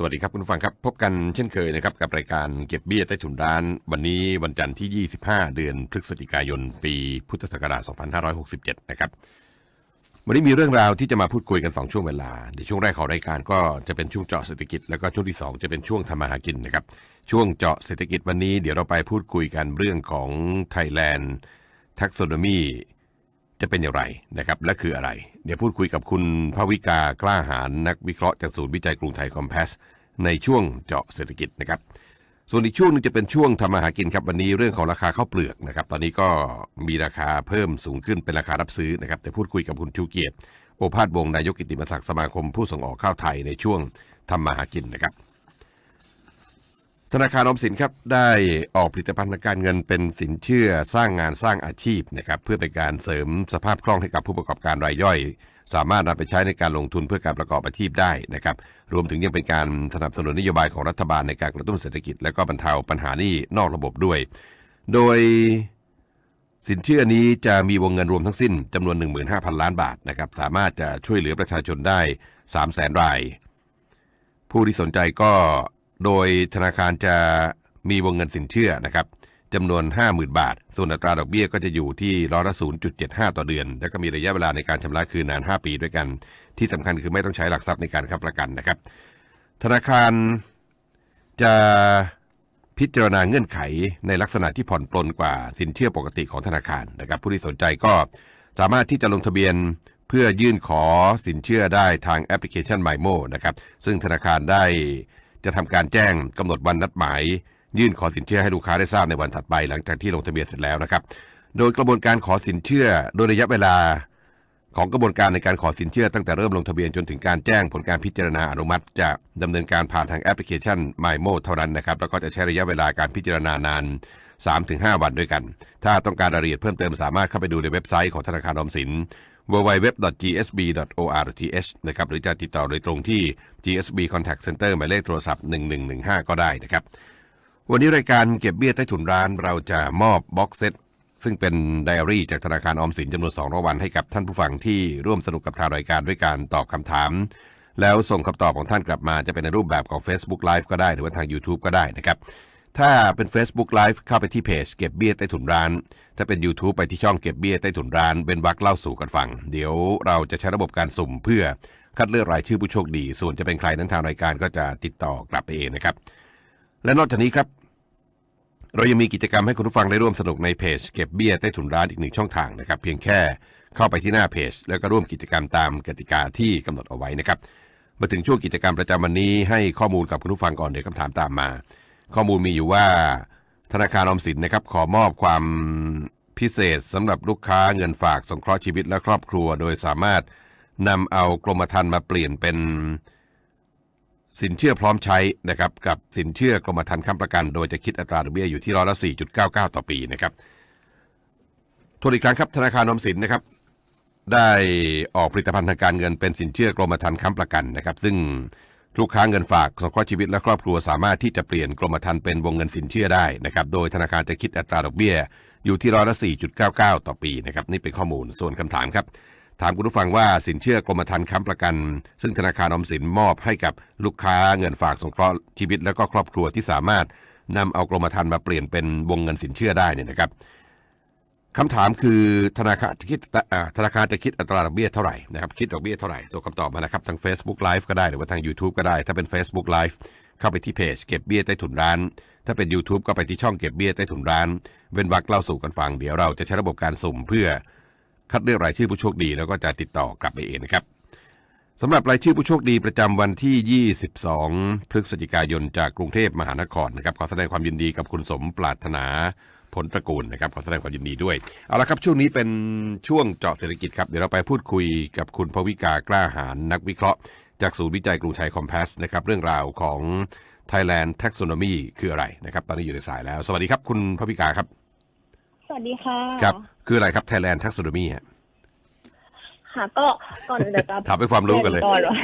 สวัสดีครับคุณผู้ฟังครับ พบกันเช่นเคยนะครับกับรายการเก็บเบี้ยใต้ถุนร้าน วันนี้วันจันทร์ที่ 25 เดือนพฤศจิกายน ปีพุทธศักราช 2567 นะครับ วันนี้มีเรื่องราวที่จะมาพูดคุยกัน 2 ช่วงเวลาในช่วงแรกของรายการก็จะเป็นช่วงเจาะเศรษฐกิจแล้วก็ช่วงที่ 2 จะเป็นช่วงทำมาหากินนะครับ ช่วงเจาะเศรษฐกิจวันนี้เดี๋ยวเราไปพูดคุยกันเรื่องของ Thailand Taxonomy จะเป็นอย่างไรนะครับและคืออะไร เดี๋ยวพูดคุยกับคุณภวิกากล้าหารนักวิเคราะห์จากศูนย์วิจัยกรุงไทยคอมเพสในช่วงเจาะเศรษฐกิจนะครับ ส่วนอีกช่วงหนึงจะเป็นช่วงทำมาหากินครับวันนี้เรื่องของราคาข้าวเปลือกนะครับ ตอนนี้ก็มีราคาเพิ่มสูงขึ้นเป็นราคารับซื้อนะครับแต่พูดคุยกับคุณชูเกียรติโอภาสวงนายกกิตติมศักดิ์สมาคมผู้ส่งออกข้าวไทยในช่วงทำมาหากินนะครับ ธนาคารออมสินครับได้ออกผลิตภัณฑ์ทางการเงินเป็นสินเชื่อสร้างงานสร้างอาชีพนะครับเพื่อเป็นการเสริมสภาพคล่องให้กับผู้ประกอบการรายย่อย สามารถนำไปใช้ในการลงทุนเพื่อการประกอบอาชีพได้นะครับรวมถึงยังเป็นการสนับสนุนนโยบายของรัฐบาลในการกระตุ้นเศรษฐกิจ และก็บรรเทาปัญหานี้นอกระบบด้วย โดยสินเชื่อนี้จะมีวงเงินรวมทั้งสิ้นจำนวน 15,000 ล้านบาทนะครับสามารถจะช่วยเหลือประชาชนได้ 3 0 0 0 0 0ราย ผู้ที่สนใจก็ โดยธนาคารจะมีวงเงินสินเชื่อนะครับจำนวน 50,000 บาท ส่วนอัตราดอกเบี้ยก็จะอยู่ที่ร้อยละ 0.75 ต่อเดือน แล้วก็มีระยะเวลาในการชำระคืนนาน 5 ปีด้วยกัน ที่สำคัญคือไม่ต้องใช้หลักทรัพย์ในการค้ำประกันนะครับ ธนาคารจะพิจารณาเงื่อนไขในลักษณะที่ผ่อนปลนกว่าสินเชื่อปกติของธนาคารนะครับ ผู้ที่สนใจก็สามารถที่จะลงทะเบียนเพื่อยื่นขอสินเชื่อได้ทางแอปพลิเคชัน MyMo นะครับ ซึ่งธนาคารได้ จะทำการแจ้งกำหนดวันนัดหมาย ยื่นขอสินเชื่อให้ลูกค้าได้ทราบในวันถัดไป หลังจากที่ลงทะเบียนเสร็จแล้วนะครับ โดยกระบวนการขอสินเชื่อโดยระยะเวลาของกระบวนการในการขอสินเชื่อตั้งแต่เริ่มลงทะเบียนจนถึงการแจ้งผลการพิจารณาอนุมัติ จะดำเนินการผ่านทางแอปพลิเคชัน MyMo เท่านั้นนะครับ แล้วก็จะใช้ระยะเวลาการพิจารณานาน 3-5 วันด้วยกัน ถ้าต้องการรายละเอียดเพิ่มเติมสามารถเข้าไปดูในเว็บไซต์ของธนาคารออมสิน www.gsb.or.th นะครับหรือจะติดต่อโดยตรงที่ GSB Contact Center หมายเลขโทรศัพท์ 1115 ก็ได้นะครับ วันนี้รายการเก็บเบี้ยใต้ถุนร้านเราจะมอบบ็อกเซตซึ่งเป็นไดอารี่จากธนาคารออมสินจำนวน2รางวัลให้กับท่านผู้ฟังที่ร่วมสนุกกับทางรายการด้วยการตอบคำถาม แล้วส่งคำตอบของท่านกลับมาจะเป็นในรูปแบบของ Facebook Live ก็ได้หรือว่าทาง YouTube ก็ได้นะครับ ถ้าเป็น Facebook Live เข้าไปที่เพจเก็บเบี้ยใต้ถุนร้าน ถ้าเป็น YouTube ไปที่ช่องเก็บเบี้ยใต้ถุนร้านเป็นวักเล่าสู่กันฟัง เดี๋ยวเราจะใช้ระบบการสุ่มเพื่อคัดเลือกรายชื่อผู้โชคดี ส่วนจะเป็นใครนั้นทางรายการก็จะติดต่อกลับไปเองนะครับ และนอกจากนี้ครับ เรายังมีกิจกรรมให้คุณผู้ฟังได้ร่วมสนุกในเพจเก็บเบี้ยใต้ถุนร้านอีกหนึ่งช่องทางนะครับ เพียงแค่เข้าไปที่หน้าเพจ แล้วก็ร่วมกิจกรรมตามกติกาที่กำหนดเอาไว้นะครับ มาถึงช่วงกิจกรรมประจำวันนี้ให้ข้อมูลกับคุณผู้ฟังก่อนเดี๋ยวคำถามตามมา ข้อมูลมีอยู่ว่าธนาคารออมสินนะครับขอมอบความพิเศษสำหรับลูกค้าเงินฝากสงเคราะห์ชีวิตและครอบครัว โดยสามารถนำเอากรมธรรม์มาเปลี่ยนเป็นสินเชื่อพร้อมใช้นะครับกับสินเชื่อกรมธรรม์ค้ำประกัน โดยจะคิดอัตราดอกเบี้ยอยู่ที่ร้อยละ4.99 ต่อปีนะครับทวนอีกครั้งครับธนาคารออมสินนะครับ ได้ออกผลิตภัณฑ์ทางการเงินเป็นสินเชื่อกรมธรรม์ค้ำประกันนะครับ ซึ่ง ลูกค้าเงินฝากสงเคราะห์ชีวิตและครอบครัวสามารถที่จะเปลี่ยนกรมธรรม์เป็นวงเงินสินเชื่อได้นะครับ โดยธนาคารจะคิดอัตราดอกเบี้ย อยู่ที่ร้อยละ 4.99 ต่อปีนะครับนี่เป็นข้อมูลส่วนคำถามครับ ถามคุณผู้ฟังว่าสินเชื่อกรมธรรม์ค้ำประกัน ซึ่งธนาคารออมสินมอบให้กับลูกค้าเงินฝากสงเคราะห์ชีวิตและก็ครอบครัวที่สามารถนำเอากรมธรรม์มาเปลี่ยนเป็นวงเงินสินเชื่อได้เนี่ยนะครับ คำถามคือธนาคารจะคิดธนาคารจะคิดอัตราดอกเบี้ยเท่าไหร่นะครับคิดดอกเบี้ยเท่าไหร่ส่งคำตอบมานะครับทาง Facebook Live ก็ได้หรือว่าทาง YouTube ก็ได้ ถ้าเป็น Facebook Live เข้าไปที่เพจเก็บเบี้ยใต้ถุนร้าน ถ้าเป็น YouTube ก็ไปที่ช่องเก็บเบี้ยใต้ถุนร้าน เว้นวรรคเล่าสู่กันฟังเดี๋ยวเราจะใช้ระบบการสุ่มเพื่อ คัดเลือกรายชื่อผู้โชคดีแล้วก็จะติดต่อกลับไปเองนะครับสำหรับรายชื่อผู้โชคดีประจำวันที่ 22 พฤศจิกายนจากกรุงเทพมหานครนะครับขอแสดงความยินดีกับคุณสมปรารถนา ผลตระกูลนะครับขอแสดงความยินดีด้วย เอาละครับช่วงนี้เป็นช่วงเจาะเศรษฐกิจครับ เดี๋ยวเราไปพูดคุยกับคุณภวิกากล้าหารนักวิเคราะห์ จากศูนย์วิจัยกรุงไทยคอมเพสนะครับเรื่องราวของ Thailand Taxonomy คืออะไรนะครับ ตอนนี้อยู่ในสายแล้ว สวัสดีครับคุณภวิกาครับ สวัสดีค่ะ ครับ คืออะไรครับ Thailand Taxonomy ฮะ ค่ะ ก็ก่อนอื่นเดี๋ยวจะถามไปความรู้กันเลยก่อนว่า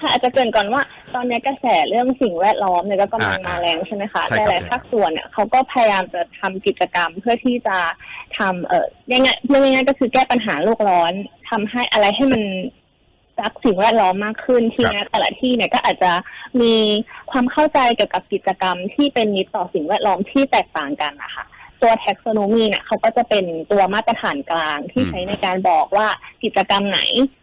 ค่ะอาจจะเกรินก่อนว่า ตอนนี้กระแสเรื่องสิ่งแวดล้อมเนี่ยก็กำลังอ่ามาแรงใช่ไหมคะใช่ครับหลายๆภาคส่วนเนี่ยเขาก็พยายามจะทำกิจกรรมเพื่อที่จะทำเอ่อง่ายๆเรื่องง่ายๆก็คือแก้ปัญหาโลกร้อนทำให้อะไรให้มันรักสิ่งแวดล้อมมากขึ้นทีครับ นี้แต่ละที่เนี่ยก็อาจจะมีความเข้าใจเกี่ยวกับกิจกรรมที่เป็นมิตรต่อสิ่งแวดล้อมที่แตกต่างกันนะคะ ตัว taxonomy เนี่ยเขาก็จะเป็นตัวมาตรฐานกลางที่ใช้ในการบอกว่ากิจกรรมไหน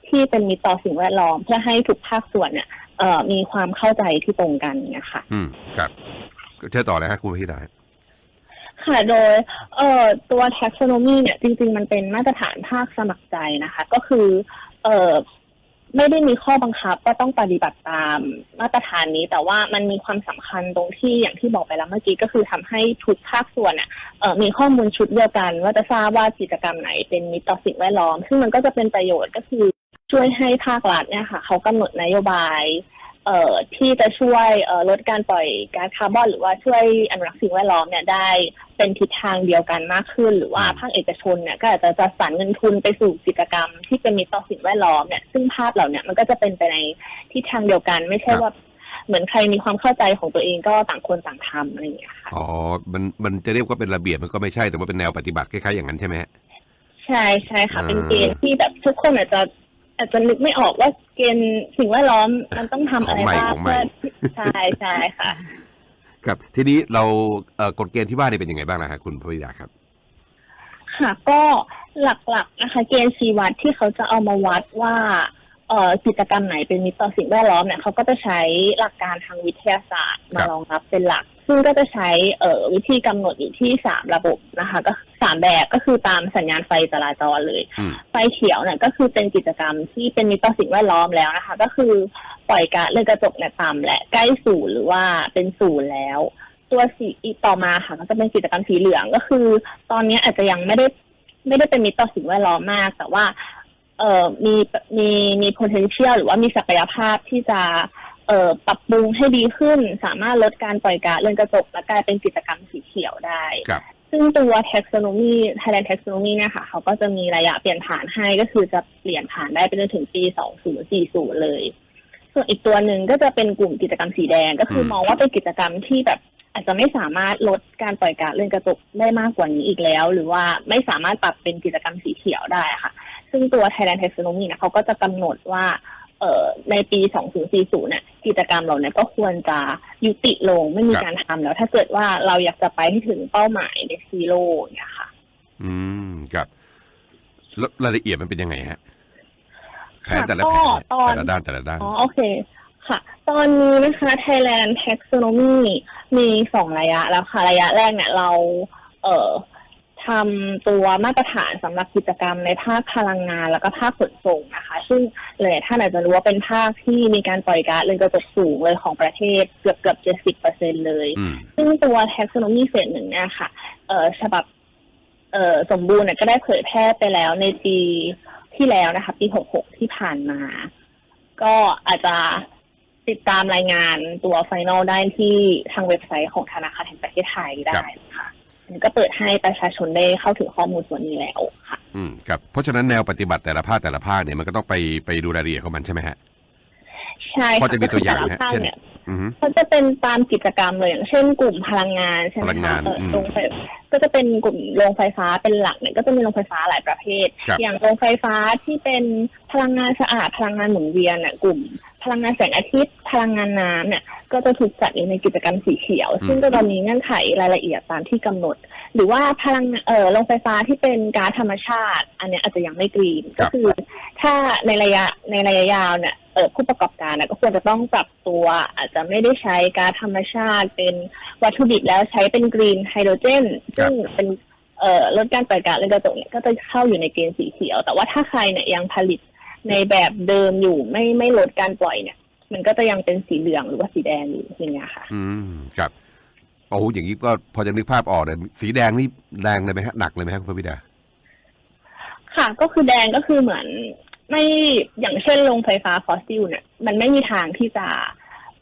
ที่เป็นมิตรต่อสิ่งแวดล้อม เพื่อให้ทุกภาคส่วนเนี่ยเอ่อมีความเข้าใจที่ตรงกันเนี่ยค่ะ อืมครับเชิญต่อเลยฮะคุณพิดาค่ะ โดยเอ่อตัว taxonomy เนี่ยจริง ๆ มันเป็นมาตรฐานภาคสมัครใจนะคะ ก็คือเอ่อ ไม่ได้มีข้อบังคับว่าต้องปฏิบัติตามมาตรฐานนี้ แต่ว่ามันมีความสำคัญตรงที่อย่างที่บอกไปแล้วเมื่อกี้ก็คือทำให้ทุกภาคส่วนอ่อมีข้อมูลชุดเดียวกัน ว่าจะทราบว่ากิจกรรมไหนเป็นมิตรต่อสิ่งแวดล้อม ซึ่งมันก็จะเป็นประโยชน์ก็คือช่วยให้ภาครัฐเนี่ยค่ะเขากำหนดนโยบาย เอ่อที่จะช่วยเอ่อลดการปล่อยก๊าซคาร์บอน หรือว่าช่วยอนุรักษ์สิ่งแวดล้อมเนี่ยได้เป็นทิศทางเดียวกันมากขึ้น หรือว่าภาคเอกชนเนี่ยก็อาจจะจัดสรรเงินทุนไปสู่กิจกรรม ที่เป็นมิตรต่อสิ่งแวดล้อมเนี่ยซึ่งภาพเหล่าเนี้มันก็จะเป็นไปในทิศทางเดียวกัน ไม่ใช่ว่าเหมือนใครมีความเข้าใจของตัวเองก็ต่างคนต่างทำอะไรอย่างเงี้ยค่ะอ๋อมันมันจะเรียกว่าเป็นระเบียบมันก็ไม่ใช่แต่ว่าเป็นแนวปฏิบัติคล้ายๆอย่างนั้นใช่ไหมฮะใช่ใช่ค่ะอ่าเป็นเกณฑ์ที่แบบทุกคนอาจจะ อาจจะนึกไม่ออกว่าเกณฑ์สิ่งแวดล้อมมันต้องทำอะไรบ้างของใหม่ เพื่อใช่ใช่ค่ะ ครับ ทีนี้เราเอ่อกฎเกณฑ์ที่ว่านี่เป็นยังไงบ้างล่ะฮะคุณพิดาครับ ค่ะก็หลักๆนะคะ เกณฑ์ชีวัดที่เขาจะเอามาวัดว่าเอ่อกิจกรรมไหนเป็นมิตรต่อสิ่งแวดล้อมเนี่ยเขาก็จะใช้หลักการทางวิทยาศาสตร์ครัมาบรองรับเป็นหลัก ซึ่งก็จะใช้เอ่อวิธีกำหนดอยู่ที่สามระบบนะคะ ก็สามแบบก็คือตามสัญญาณไฟจราจรเลยอืมไฟเขียวเนี่ยก็คือเป็นกิจกรรมที่เป็นมิตรต่อสิ่งแวดล้อมแล้วนะคะ ก็คือปล่อยก๊าซเรือนกระจกเนี่ยต่ำและใกล้ศูนย์หรือว่าเป็นศูนย์แล้ว ตัวสีอีกต่อมาค่ะก็จะเป็นกิจกรรมสีเหลืองก็คือ ตอนนี้อาจจะยังไม่ได้ไม่ได้เป็นมิตรต่อสิ่งแวดล้อมมาก แต่ว่าเอ่อมีมีมี potential หรือว่ามีศักยภาพที่จะ เอ่อปรับปรุงให้ดีขึ้น สามารถลดการปล่อยก๊าซเรือนกระจก และกลายเป็นกิจกรรมสีเขียวได้ ครับซึ่งตัว taxonomy Thailand taxonomy เนี่ยค่ะเขาก็จะมีระยะเปลี่ยนผ่านให้ก็คือจะเปลี่ยนผ่านได้ไปจนถึงปี 2040 เลย ส่วนอีกตัวหนึ่งก็จะเป็นกลุ่มกิจกรรมสีแดงก็คืออมมองว่าเป็นกิจกรรมที่แบบอาจจะไม่สามารถลดการปล่อยก๊าซเรือนกระจกได้มากกว่านี้อีกแล้ว หรือว่าไม่สามารถปรับเป็นกิจกรรมสีเขียวได้ค่ะ ซึ่งตัว Thailand taxonomy เนี่ยเขาก็จะกำหนดว่า เอ่อในปี 2040เนี่ยกิจกรรมเหล่านี้ก็ควรจะยุติลงไม่มีครับการทำแล้ว ถ้าเกิดว่าเราอยากจะไปให้ถึงเป้าหมายในซีโร่เนี่ยค่ะ อืมครับแล้วรายละเอียดมันเป็นยังไงฮะแผนค่ะแต่ละก็แผนตอนแต่ละด้านแต่ละด้านอ๋อโอเคค่ะ ตอนนี้นะคะ Thailand taxonomy มีสองระยะแล้วค่ะ ระยะแรกเนี่ยเรา เอ่อ ทำตัวมาตรฐานสำหรับกิจกรรมในภาคพลังงานแล้วก็ภาคขนส่งนะคะ ซึ่งหลายท่านอาจจะรู้ว่าเป็นภาคที่มีการปล่อยก๊าซเรือนกระจกสูงเลยของประเทศเกือบเกือบเจ็ดสิบเปอร์เซ็นเลยอืมซึ่งตัว taxonomy เฟสหนึ่งเนี่ยค่ะ เอ่อฉบับเอ่อสมบูรณ์เนี่ยก็ได้เผยแพร่ไปแล้วในปีที่แล้วนะคะ ปี66ที่ผ่านมา ก็อาจจะติดตามรายงานตัวไฟนอลได้ที่ทางเว็บไซต์ของธนาคารแห่งประเทศไทยได้ค่ะ อันก็เปิดให้ประชาชนได้เข้าถึงข้อมูลส่วนนี้แล้วค่ะ อืมครับเพราะฉะนั้นแนวปฏิบัติแต่ละภาคแต่ละภาคเนี่ยมันก็ต้องไปไปดูรายละเอียดของมันใช่ไหมฮะ ใช่พอจะมีตัวอย่างก็ไหมคืฮะแต่ละภาคเช่นเนี่ยอือฮึก็จะเป็นตามกิจกรรมเลยอย่างเช่นกลุ่มพลังงานใช่ไหมพลังงาคะนเอ่ออืมโรงไฟก็จะเป็นกลุ่มโรงไฟฟ้าเป็นหลักเนี่ยก็จะมีโรงไฟฟ้าหลายประเภทครับอย่างโรงไฟฟ้าที่เป็นพลังงานสะอาดพลังงานหมุนเวียนเนี่ยกลุ่ม พลังงานแสงอาทิตย์พลังงานน้ำเนี่ยก็จะถูกจัดอยู่ในกิจกรรมสีเขียว ซึ่งก็จะมีเงื่อนไขรายละเอียดตามที่กำหนด หรือว่าพลังเอ่อโรงไฟฟ้าที่เป็นก๊าซธรรมชาติ อันเนี้ยอาจจะยังไม่กรีนครัก็บคือ ถ้าในระยะในระยะยาวเนี่ยเออ ผู้ประกอบการนะก็ควรจะต้องปรับตัว อาจจะไม่ได้ใช้ก๊าซธรรมชาติ เป็นวัตถุดิบแล้วใช้เป็นกรีนไฮโดรเจน ซึ่งเป็นเอ่อลดการปล่อยก๊าซเรือนกระจกเนี่ยก็จะเข้าอยู่ในเกณฑ์สีเขียว แต่ว่าถ้าใครเนี่ยยังผลิตในแบบเดิมอยู่ไม่ไม่ลดการปล่อยเนี่ย มันก็จะยังเป็นสีเหลืองหรือว่าสีแดงอยู่อย่างเงี้ยค่ะ อืมครับโอ้โหอย่างนี้ก็พอจะนึกภาพออกเลยสีแดงนี่แรงเลยไหมฮะหนักเลยไหมฮะคุณพระบิดาค่ะ ก็คือแดงก็คือเหมือน ไม่อย่างเช่นโรงไฟฟ้าฟอสซิลเนี่ยมันไม่มีทางที่จะ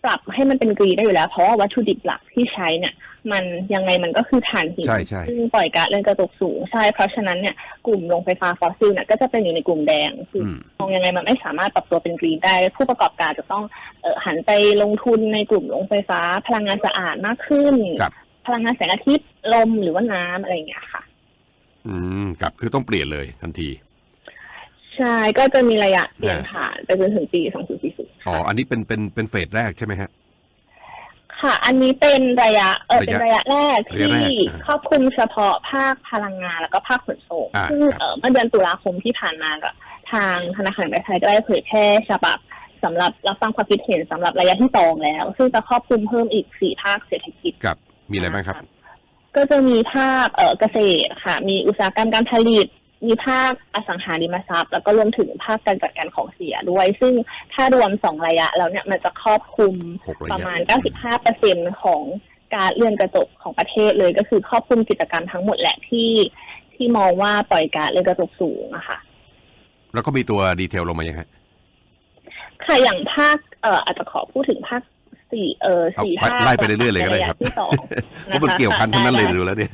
ปรับให้มันเป็นกรีนได้อยู่แล้ว เพราะว่าวัตถุดิบหลักที่ใช้เนี่ย มันยังไงมันก็คือถ่านหินใช่ใช่ ซึ่งปล่อยก๊าซเรือนกระจกสูงใช่ เพราะฉะนั้นเนี่ยกลุ่มโรงไฟฟ้าฟอสซิลเนี่ยก็จะเป็นอยู่ในกลุ่มแดงคืออืมมองยังไงมันไม่สามารถปรับตัวเป็นกรีนได้ ผู้ประกอบการจะต้องเอ่อหันไปลงทุนในกลุ่มโรงไฟฟ้า พลังงานสะอาดมากขึ้น ครับ พลังงานแสงอาทิตย์ลมหรือว่าน้ำอะไรอย่างเงี้ยค่ะ อืมครับคือต้องเปลี่ยนเลยทันทีใใช่ก็จะมีระยะเปลี่ยนผ่านไปจนถึงปี 2040อ๋อ อันนี้เป็นเป็นเป็นเฟสแรกใช่ไหมฮะ ค่ะ อันนี้เป็นระยะเออระยะเป็นระยะแรกระยะที่แรกอ่าครอบคลุมเฉพาะภาคพลังงานแล้วก็ภาคขนส่งอ่าซึ่งครับ เออเมื่อเดือนตุลาคมที่ผ่านมาก็ทางธนาคารแห่งประเทศไทยก็ได้เผยแพร่ฉบับสำหรับรับฟังความคิดเห็นสำหรับระยะที่สองแล้ว ซึ่งจะครอบคลุมเพิ่มอีกสี่ภาคเศรษฐกิจ กับมีอะไรบ้างครับ ก็จะมีภาคเอ่อเกษตรค่ะ มีอุตสาหกรรมการผลิต มีภาคอสังหาริมทรัพย์ แล้วก็รวมถึงภาคการจัดการของเสียด้วย ซึ่งถ้ารวมสองระยะแล้วเนี่ยมันจะครอบคลุมหกระประยะมาณ 95%ของการเลื่อนกระจกของประเทศเลยก็คือครอบคลุมกิจกรรมทั้งหมดแหละที่ที่มองว่าปล่อยก๊าซเรือนกระจกสูงอะค่ะ แล้วก็มีตัวดีเทลลงมายังฮะค่ะอย่างภาคเอ่ออาจจะขอพูดถึงภาคสี่เออเอาสี่ไปภาคไล่ไปเรื่อยๆเลยก็ได้ครับในะที่สองเพราะมันเกี่ยวพันทั้งนั้นเลยได้ดูแล้วเนี่ย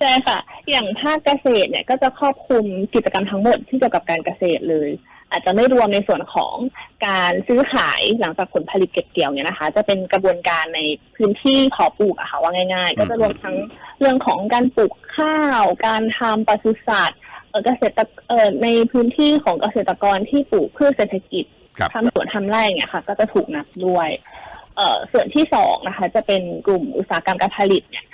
ใช่ค่ะ อย่างภาคเกษตรเนี่ยก็จะครอบคลุมกิจกรรมทั้งหมดที่เกี่ยวกับการเกษตรเลย อาจจะไม่รวมในส่วนของการซื้อขายหลังจากผลผลิตเก็บเกี่ยวเนี่ยนะคะ จะเป็นกระบวนการในพื้นที่เพาะปลูกอะค่ะว่าง่าย ๆ ก็จะรวมทั้งเรื่องของการปลูกข้าว การทำปศุสัตว์เอ่อเกษตรเอ่อในพื้นที่ของเกษตรกรที่ปลูกพืชเศรษฐกิจครับทำสวนทำไร่เนี่ยค่ะ ก็จะถูกนับด้วย เอ่อส่วนที่สองนะคะ จะเป็นกลุ่มอุตสาหกรรมการผลิตเนี่ย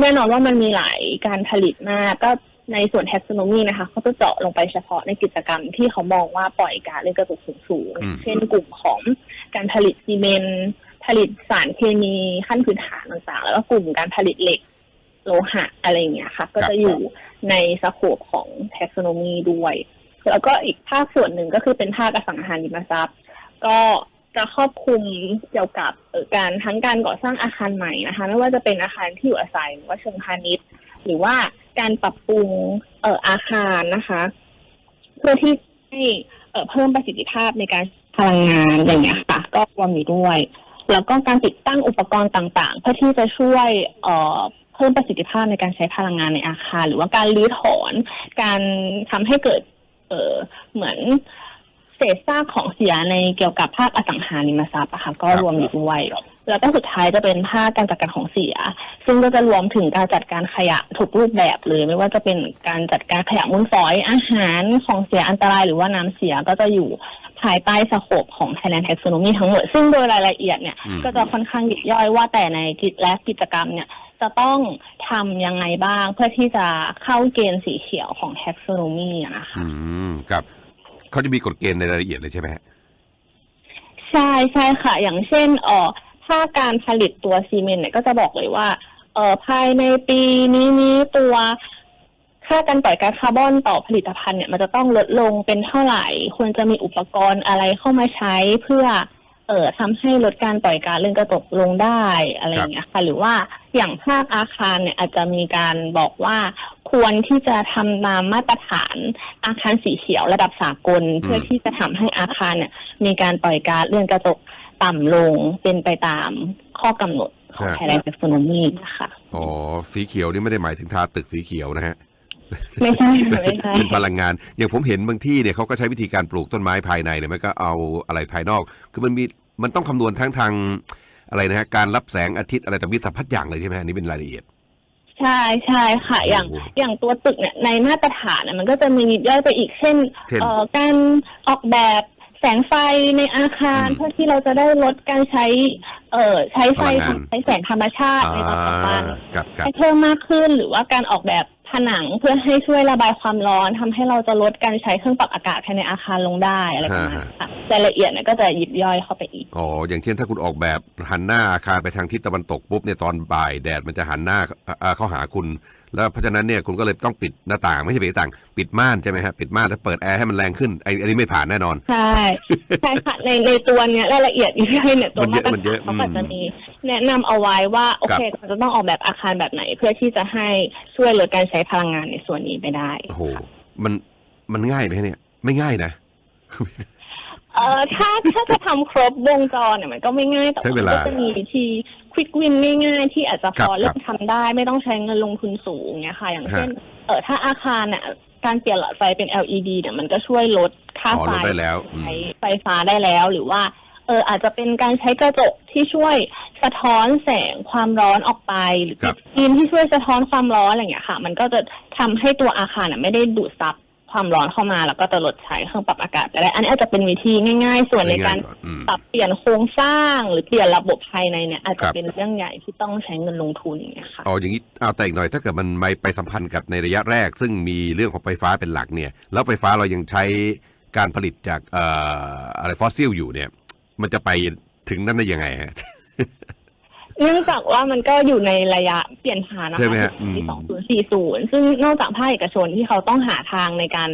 แน่นอนว่ามันมีหลายการผลิตมากก็ในส่วนแท็กซโนมีนะคะเขาจะเจาะลงไปเฉพาะในกิจกรรมที่เขามองว่าปล่อยก๊าซเรือนกระจกสูงอืมๆเช่นกลุ่มของการผลิตซีเมนต์ผลิตสารเคมีขั้นพื้นฐานต่างๆ แล้วก็กลุ่มการผลิตเหล็กโลหะอะไรอย่างเงี้ยค่ะ ก็จะอยู่ในสโคปของแท็กซโนมีด้วย แล้วก็อีกภาคส่วนหนึ่งก็คือเป็นภาคอสังหาริมทรัพย์ ก็ จะครอบคลุมเกี่ยวกับการทั้งการก่อสร้างอาคารใหม่นะคะ ไม่ว่าจะเป็นอาคารที่อยู่อาศัยหรือว่าเชิงพาณิชย์ หรือว่าการปรับปรุงเอ่ออาคารนะคะ เพื่อที่ให้เอ่อเพิ่มประสิทธิภาพในการพลังงานอย่างเงี้ยค่ะ ก็รวมอยู่ด้วย แล้วก็การติดตั้งอุปกรณ์ต่าง ๆ เพื่อที่จะช่วยเอ่อเพิ่มประสิทธิภาพในการใช้พลังงานในอาคาร หรือว่าการรื้อถอน การทำให้เกิด เออเหมือน เศษซากของเสียในเกี่ยวกับภาคอสังหาริมทรัพย์อะค่ะก็ครับรวมอยู่ด้วย แล้วก็สุดท้ายจะเป็นภาคการจัดการของเสีย ซึ่งก็จะรวมถึงการจัดการขยะทุกรูปแบบเลย ไม่ว่าจะเป็นการจัดการขยะมูลฝอยอาหารของเสียอันตรายหรือว่าน้ำเสียก็จะอยู่ภายใต้สโคปของ Thailand Taxonomy ทั้งหมด ซึ่งโดยรายละเอียดเนี่ยอืมก็จะค่อนข้างยิบย่อยว่าแต่ในกิจและกิจกรรมเนี่ย จะต้องทำยังไงบ้างเพื่อที่จะเข้าเกณฑ์สีเขียวของ taxonomy อะนะคะ อืมครับ เขาจะมีกฎเกณฑ์ในรายละเอียดเลยใช่ไหมฮะใช่ใช่ค่ะ อย่างเช่นเอ่อถ้าการผลิตตัวซีเมนต์เนี่ยก็จะบอกเลยว่าเอ่อภายในปีนี้นี้ตัวค่าการปล่อยก๊าซคาร์บอนต่อผลิตภัณฑ์เนี่ยมันจะต้องลดลงเป็นเท่าไหร่ ควรจะมีอุปกรณ์อะไรเข้ามาใช้เพื่อ เอ่อทำให้ลดการปล่อยก๊าซเรือนกระจกลงได้อะไรอย่างเงี้ยค่ะ หรือว่าอย่างภาคอาคารเนี่ยอาจจะมีการบอกว่า ควรที่จะทำตามมาตรฐานอาคารสีเขียวระดับสากล เพื่อที่จะทำให้อาคารเนี่ย มีการปล่อยก๊าซเรือนกระจกต่ำลงเป็นไปตามข้อกำหนดของฮะ Thailand Taxonomy นะคะอ๋อสีเขียวนี่ไม่ได้หมายถึงทาตึกสีเขียวนะฮะไม่ใช่ค่ะไม่ใช่เป็นพลังงาน อย่างผมเห็นบางที่เนี่ยเขาก็ใช้วิธีการปลูกต้นไม้ภายในเนี่ยมันก็เอาอะไรภายนอก คือมันมีมันต้องคำนวณทั้งทางอะไรนะฮะการรับแสงอาทิตย์อะไรแต่มีสัพพัดอย่างเลยใช่ไหมอันนี้เป็นรายละเอียด ใช่ใช่ค่ะอย่างโอ้อย่างตัวตึกเนี่ยในมาตรฐานน่ะมันก็จะมียิบย่อยไปอีกเช่นเช่นเอ่อการออกแบบแสงไฟในอาคาร อืมเพื่อที่เราจะได้ลดการใช้ เอ่อใช้ไฟพลังงาน ใช้แสงธรรมชาติในตอนกลางวันกับกับ ให้เพิ่มมากขึ้นหรือว่าการออกแบบ ผนังเพื่อให้ช่วยระบายความร้อนทำให้เราจะลดการใช้เครื่องปรับอากาศภายในอาคารลงได้อะไรประมาณนี้ค่ะรายละเอียดเนี่ยก็จะยิบย่อยเข้าไปอีก อ๋ออย่างเช่นถ้าคุณออกแบบหันหน้าอาคารไปทางทิศตะวันตกปุ๊บเนี่ยตอนบ่ายแดดมันจะหันหน้าเอ่อเอ่อเข้าหาคุณ แล้วเพราะฉะนั้นเนี่ยคุณก็เลยต้องปิดหน้าต่างไม่ใช่ปิดหน้าต่าง ปิดม่านใช่ไหมฮะปิดม่านแล้วเปิดแอร์ให้มันแรงขึ้นไอ้อันนี้ไม่ผ่านแน่นอน ใช่ ใช่ค่ะในในตัวเนี้ยรายละเอียดยิบย่อยเนี่ยตัวมันเยมาอะตรมันเยฐานอะเขาก็อืมจะมีแนะนำเอาไว้ว่าโอเคเราจะต้องออกแบบอาคารแบบไหน เพื่อที่จะให้ช่วยลดการใช้พลังงานในส่วนนี้ไปได้โอ้โห มันมันง่ายไหมเนี่ย ไม่ง่ายนะ เอ่อถ้าถ้าจะทำครบวงจรเนี่ยมันก็ไม่ง่ายแต่ใช้ว่าเวมันลาก็จะมีวิธีควิกวินง่ายๆ ที่อาจจะพครับอเริ่ครัมบทำได้ไม่ต้องใช้เงินลงทุนสูงเนี่ยค่ะ อย่างเช่น ฮะ เออถ้าอาคารเนี่ยการเปลี่ยนหลอดไฟเป็น LED เนี่ยมันก็ช่วยลดค่าอ๋อไฟลดได้แล้วอืม ใช้ไฟฟ้าได้แล้วหรือว่า เอออาจจะเป็นการใช้กระจกที่ช่วยสะท้อนแสงความร้อนออกไป หรือครัติบดฟิล์มที่ช่วยสะท้อนความร้อนอะไรอย่างเงี้ยค่ะ มันก็จะทำให้ตัวอาคารน่ะไม่ได้ดูดซับความร้อนเข้ามา แล้วก็จะลดใช้เครื่องปรับอากาศไปได้อันนี้อาจจะเป็นวิธีง่าย ๆ ส่วนในการง่ายๆก่อนอืม ปรับเปลี่ยนโครงสร้างหรือเปลี่ยนระบบภายในเนี่ย อาจคจะรับ เป็นเรื่องใหญ่ที่ต้องใช้เงินลงทุนอย่างเงี้ยค่ะ เอาอย่างนี้เอาแต่อีกหน่อยถ้าเกิดมันไม่ไปสัมพันธ์กับในระยะแรก ซึ่งมีเรื่องของไฟฟ้าเป็นหลักเนี่ย แล้วไฟฟ้าเรายังใช้การผลิตจากเอ่ออะไรฟอสซิลอยู่เนี่ย มันจะไปถึงนั้นได้ยังไงฮะ เนื่องจากว่ามันก็อยู่ในระยะเปลี่ยนผ่านนะใช่ไหมคะฮะอืม ที่ 2040 ซึ่งนอกจากภาคเอกชนที่เขาต้องหาทางในการ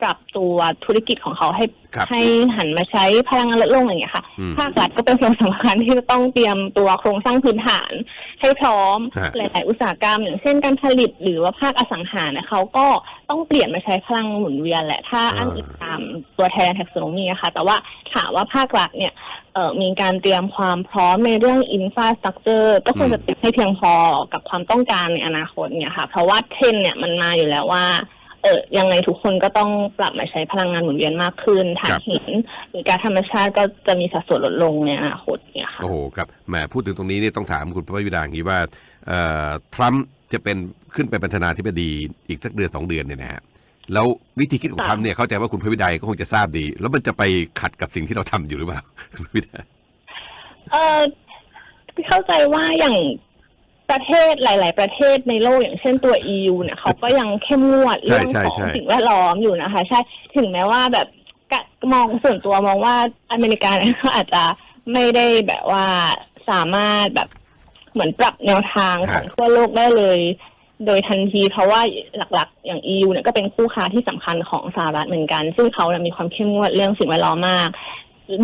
ปรับตัวธุรกิจของเขาให้ครับให้หันมาใช้พลังงานลดลงอย่างเงี้ยค่ะ อืม ภาครัฐก็เป็นส่วนสำคัญที่จะต้องเตรียมตัวโครงสร้างพื้นฐาน ให้พร้อมฮะ หลาย ๆ อุตสาหกรรม อย่างเช่นการผลิตหรือว่าภาคอสังหาเนี่ยเขาก็ต้องเปลี่ยนมาใช้พลังหมุนเวียนแหละ ถ้าอ้างอิงตามตัวแทนแท็กซ์โนมีนะคะแต่ว่าถามว่าภาครัฐเนี่ยเอ่อมีการเตรียมความพร้อมในเรื่องอินฟาสตรักเจอร์ก็ควรจะเตรียมให้เพียงพอกับความต้องการในอนาคตเนี่ยค่ะ เพราะว่าเทรนด์เนี่ยมันมาอยู่แล้วว่าเออยังไงทุกคนก็ต้องปรับมาใช้พลังงานหมุนเวียนมากขึ้นถ่าครันบหินหรือการธรรมชาติก็จะมีสัดส่วนลดลงในอนาคตเนี่ยค่ะโอ้โหครับแหมพูดถึงตรงนี้นี่ต้องถามคุณพระวิดาอย่างนี้ว่าเอ่อทรัมป์จะเป็นขึ้นเป็นประธานาธิบดีอีกสักเดือนสองเดือนเนี่ยนะฮะแล้ววิธีคิดของค่ะทรัมป์เนี่ยเข้าใจว่าคุณพระวิดาก็คงจะทราบดี แล้วมันจะไปขัดกับสิ่งที่เราทำอยู่หรือเปล่าคุณพระวิดาเออเข้าใจว่าอย่าง ประเทศหลาย ๆ ประเทศในโลกอย่างเช่นตัว EU เนี่ยเขาก็ยังเข้มงวดใช่เรื่องใช่ของใช่สิ่งแวดล้อมอยู่นะคะ ใช่ถึงแม้ว่าแบบกะมองส่วนตัวมองว่าอเมริกาเนี่ยเขาอาจจะไม่ได้แบบว่าสามารถแบบเหมือนปรับแนวทางของทั่วโลกได้เลย โดยทันทีเพราะว่าหลัก ๆ อย่าง EU เนี่ยก็เป็นคู่ค้าที่สำคัญของสหรัฐเหมือนกัน ซึ่งเขาเนี่ยมีความเข้มงวดเรื่องสิ่งแวดล้อมมาก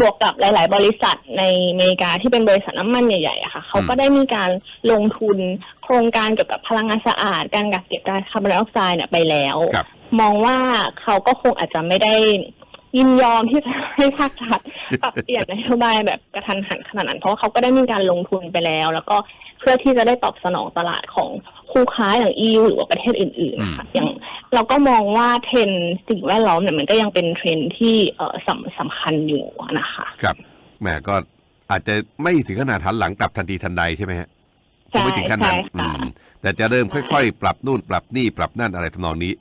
บวกกับหลาย ๆ บริษัทในอเมริกาที่เป็นบริษัทน้ำมันใหญ่ๆอะค่ะเขาก็ได้มีการลงทุนโครงการเกี่ยวกับพลังงานสะอาด การกักเก็บก๊าซคาร์บอนไดออกไซด์เนี่ยไปแล้ว ครับ มองว่าเขาก็คงอาจจะไม่ได้ยินยอมที่จะให้ภาครัฐปรับเปลี่ยนนโยบายแบบกระทันหันขนาดนั้น เพราะว่าเขาก็ได้มีการลงทุนไปแล้ว แล้วก็เพื่อที่จะได้ตอบสนองตลาดของ คู่ค้าอย่าง EU หรือว่าประเทศอื่นๆนะคะอย่างเราก็มองว่าเทรนด์สิ่งแวดล้อมเนี่ยมันก็ยังเป็นเทรนด์ที่เอ่อสำสำคัญอยู่นะคะครับแหมก็อาจจะไม่ถึงขนาดหันหลังกลับทันทีทันใดใช่ไหมฮะคงใช่ไม่ถึงขนาดใช่อืค่ะมแต่จะเริ่มค่อย ๆ ปรับนู่นปรับนี่ปรับนั่นอะไรทำนองนี้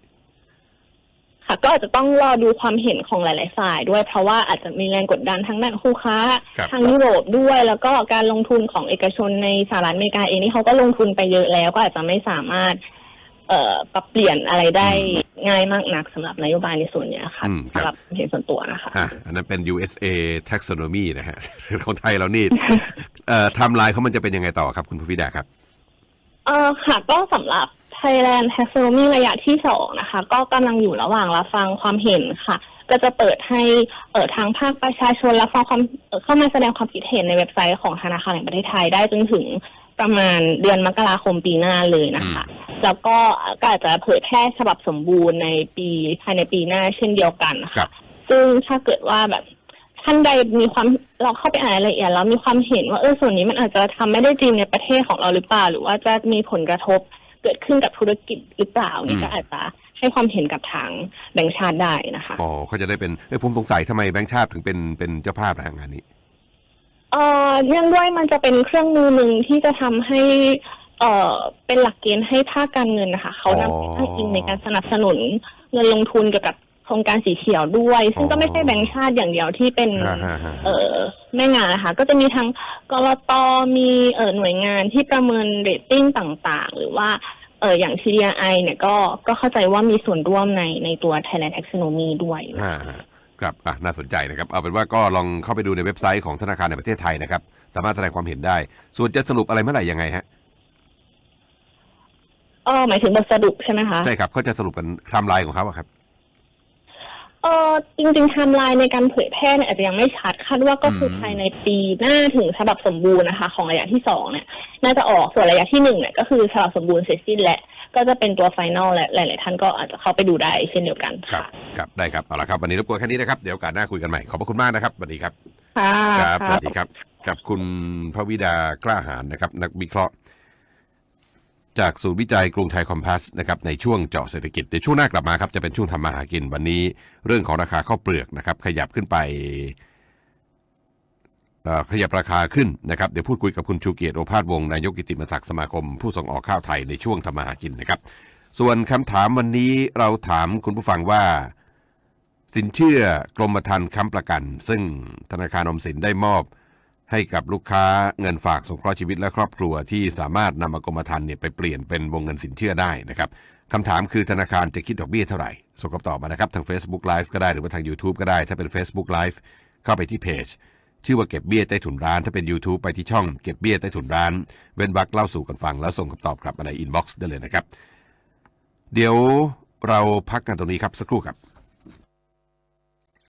ค่ะ ก็อาจจะต้องรอดูความเห็นของหลาย ๆ ฝ่ายด้วย เพราะว่าอาจจะมีแรงกดดันทั้งด้านคู่ค้า ครับ ทางยุโรปด้วย แล้วก็การลงทุนของเอกชนในสหรัฐอเมริกาเองนี่เขาก็ลงทุนไปเยอะแล้ว ก็อาจจะไม่สามารถ เอ่อปรับเปลี่ยนอะไรได้ง่ายมากนักสำหรับนโยบายในส่วนเนี้ยค่ะอืมครับ สำหรับความเห็นส่วนตัวนะคะ อะอันนั้นเป็น USA taxonomy นะฮะ ของไทยเรานี่ เอ่อไทม์ไลน์เขามันจะเป็นยังไงต่อครับคุณพระวิดาครับ เออค่ะก็สำหรับ Thailand Taxonomy ระยะที่สองนะคะ ก็กำลังอยู่ระหว่างรับฟังความเห็นค่ะ ก็จะเปิดให้เอ่อทางภาคประชาชนรับฟังความเอ่อเข้ามาแสดงความคิดเห็นในเว็บไซต์ของธนาคารแห่งประเทศไทยได้จนถึงประมาณเดือนมกราคมปีหน้าเลยนะคะ แล้วก็ก็อาจจะเผยแพร่ฉบับสมบูรณ์ในปีภายในปีหน้าเช่นเดียวกันครัค่ะ บ ซึ่งถ้าเกิดว่าแบบท่านใดมีความเราเข้าไปอ่านรายละเอียดแล้วมีความเห็นว่าเออส่วนนี้มันอาจจะทำไม่ได้จริงในประเทศของเราหรือเปล่า หรือว่าจะมีผลกระทบ เกิดขึ้นกับธุรกิจหรือเปล่านี่อืมก็อาจจะให้ความเห็นกับทางแบงก์ชาติได้นะคะอ๋อเขาจะได้เป็นเอ้ยผมสงสัยทำไมแบงค์ชาติถึงเป็นเป็นเจ้าภาพนะงานนี้ เอ่อเนื่องด้วยมันจะเป็นเครื่องมือหนึ่งที่จะทำให้ เอ่อเป็นหลักเกณฑ์ให้ภาคการเงินนะคะเขานำไปอ้างอิงในการสนับสนุนเงินลงทุนเกี่ยวกับโครงการสีเขียวด้วย ซึ่งก็ไม่ใช่แบงก์ชาติอย่างเดียวที่เป็นฮ่าฮ่าฮ่าเอ่อแม่งานนะคะก็จะมีทั้งกรตมีเอ่อหน่วยงานที่ประเมินเรตติ้งต่างๆ หรือว่าเอออย่าง CDI เนี่ยก็ก็เข้าใจว่ามีส่วนร่วมในในตัว Thailand Taxonomy ด้วยอ่าฮะครับอะน่าสนใจนะครับ เอาเป็นว่าก็ลองเข้าไปดูในเว็บไซต์ของธนาคารในประเทศไทยนะครับ สามารถแสดงความเห็นได้ ส่วนจะสรุปอะไรเมื่อไหร่ยังไงฮะ เออหมายถึงบทสรุปใช่ไหมคะ ใช่ครับเขาจะสรุปกันไทม์ไลน์ของเขาอะครับเออ จริงๆไทม์ไลน์ในการเผยแพร่เนี่ยอาจจะยังไม่ชัดคาดว่าก็คือมภายในปีหน้าถึงฉบับสมบูรณ์นะคะ ของระยะที่สองเนี่ยน่าจะออกส่วนระยะที่หนึ่งเนี่ยก็คือฉบับสมบูรณ์เสร็จสิ้นแหละก็จะเป็นตัวไฟนอลและหลาย ๆ ท่านก็อาจจะเข้าไปดูได้เช่นเดียวกันครับ ค่ะ ครับ ได้ครับ เอาละครับ วันนี้รบกวนแค่นี้นะครับ เดี๋ยวโอกาสหน้าคุยกันใหม่ ขอบพระคุณมากนะครับสวัสดีครับค่ะครับสค่ะวัสดีครับ กับคุณพระวิดากล้าหารนะครับ นักวิเคราะห์ จากศูนย์วิจัยกรุงไทยคอมพัสนะครับในช่วงเจาะเศรษฐกิจเดี๋ยวช่วงหน้ากลับมาครับจะเป็นช่วงทำมาหากินวันนี้ เรื่องของราคาข้าวเปลือกนะครับขยับขึ้นไปขยับราคาขึ้นนะครับเดี๋ยวพูดคุยกับคุณชูเกียรติโอภาสวงศ์นายกกิติมศักดิ์สมาคม ผู้ส่งออกข้าวไทยในช่วงทำมาหากินนะครับ ส่วนคำถามวันนี้เราถามคุณผู้ฟังว่า สินเชื่อกรมธรรม์ค้ำประกัน ซึ่งธนาคารอมสินได้มอบ ให้กับลูกค้าเงินฝากสงเคราะห์ชีวิตและครอบครัวที่สามารถนำมากรมธรรม์เนี่ยไปเปลี่ยนเป็นวงเงินสินเชื่อได้นะครับคำถามคือธนาคารจะคิดดอกเบี้ยเท่าไหร่ส่งคำตอบมานะครับ ทาง Facebook Live ก็ได้หรือว่าทาง YouTube ก็ได้ ถ้าเป็น Facebook Live เข้าไปที่เพจชื่อว่าเก็บเบี้ยใต้ถุนร้าน ถ้าเป็น YouTube ไปที่ช่องเก็บเบี้ยใต้ถุนร้าน เว้นวรรคเล่าสู่กันฟัง แล้วส่งคำตอบกลับมาในอินบ็อกซ์ได้เลยนะครับ เดี๋ยวเราพักกันตรงนี้ครับสักครู่ครับ